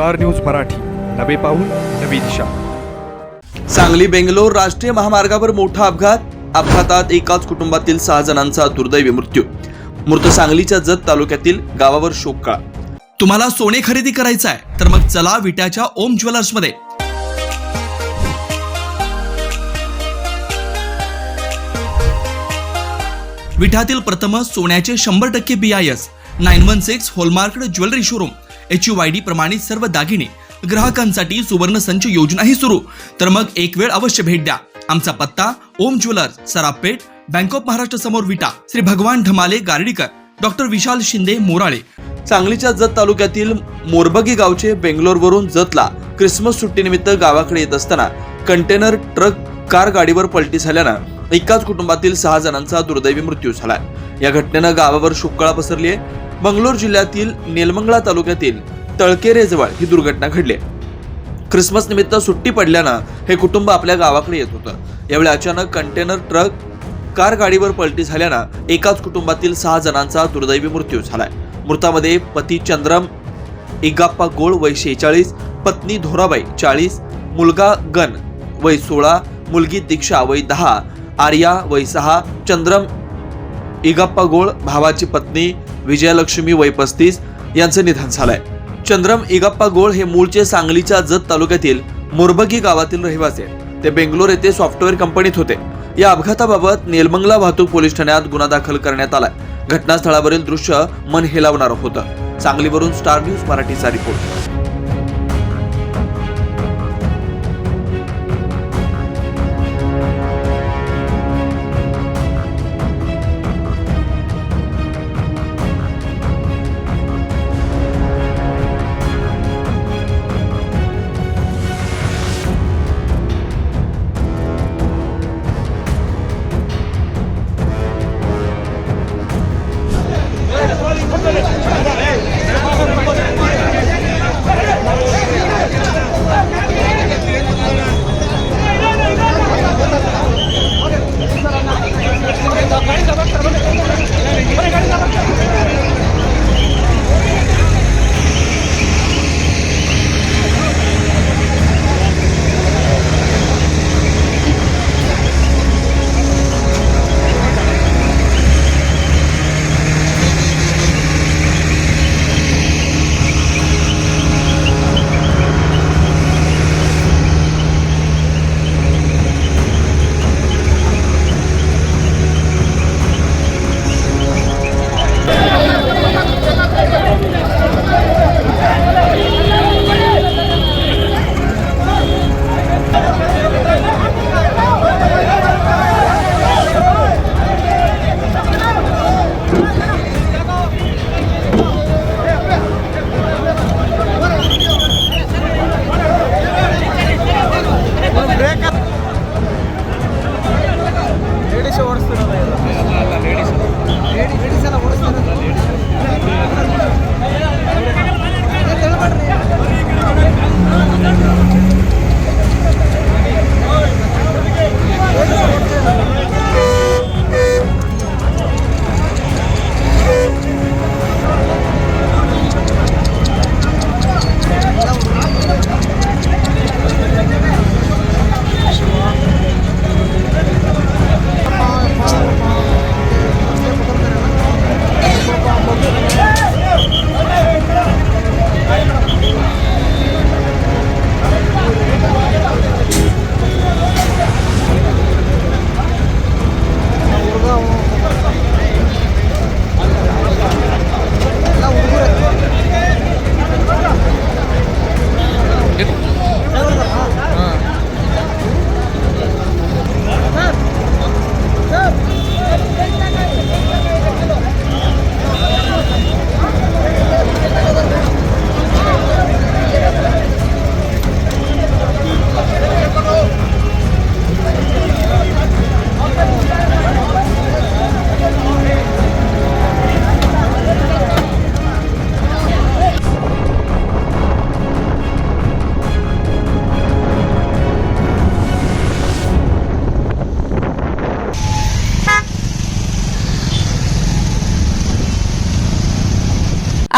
Star news Marathi. नवे पाऊल नवी दिशा. सांगली बेंगलोर राष्ट्रीय महामार्गावर मोठा अपघात. अपघातात एकाच कुटुंबातील सहा जणांचा दुर्दैवी मृत्यू. मृत सांगलीच्या जत तालुक्यातील गावावर शोककाळ तुम्हाला सोने खरेदी करायचं आहे तर मग चला विट्याच्या ओम ज्वेलर्समध्ये. विठातील प्रथम सोन्याचे शंभर टक्के B I S nine one six hallmark jewellery showroom. H U I D प्रमाणित सर्व दागिने ग्राहकांसाठी सुवर्ण संच योजनाही सुरू. तर मग एक वेळ अवश्य भेट द्या. आमचा पत्ता Om jewellers Sarapeth bank of Maharashtra समोर विटा श्री भगवान ढमाले गार्डीकर डॉक्टर विशाल शिंदे मोराळे. सांगलीच्या जत तालुक्यातील मोरबगी गावचे बेंगलोरवरून जतला क्रिसमस सुट्टीनिमित्त गावाकडे येत असताना कंटेनर ट्रक कार गाडीवर पलटी झाल्यानं एकाच कुटुंबातील सहा जणांचा दुर्दैवी मृत्यू झाला या घटनेनं गावावर शुक्कळा पसरली आहे मंगलोर जिल्ह्यातील नेलमंगळा तालुक्यातील तळकेरेजवळ ही दुर्घटना घडली आहे. ख्रिसमस निमित्त सुट्टी पडल्यानं हे कुटुंब आपल्या गावाकडे येत होतं यावेळी अचानक कंटेनर ट्रक कार गाडीवर पलटी झाल्यानं एकाच कुटुंबातील सहा जणांचा दुर्दैवी मृत्यू झालाय मृतामध्ये पती चंद्रम इगाप्पा गोळ वय शेचाळीस पत्नी धोराबाई चाळीस मुलगा गण वय सोळा मुलगी दीक्षा वय दहा आर्या वय सहा चंद्रम इगाप्पा गोळ भावाची पत्नी विजयलक्ष्मी वय पस्तीस यांचं निधन झालंय. चंद्रम इगाप्पा गोळ हे मूळचे सांगलीच्या जत तालुक्यातील मोरबगी गावातील रहिवासी आहेत. ते बेंगलोर येथे सॉफ्टवेअर कंपनीत होते. या अपघाताबाबत नेलमंगला वाहतूक पोलीस ठाण्यात गुन्हा दाखल करण्यात आलाय. घटनास्थळावरील दृश्य मन हेलावणारं होतं. सांगलीवरून स्टार न्यूज मराठीचा रिपोर्ट. finish.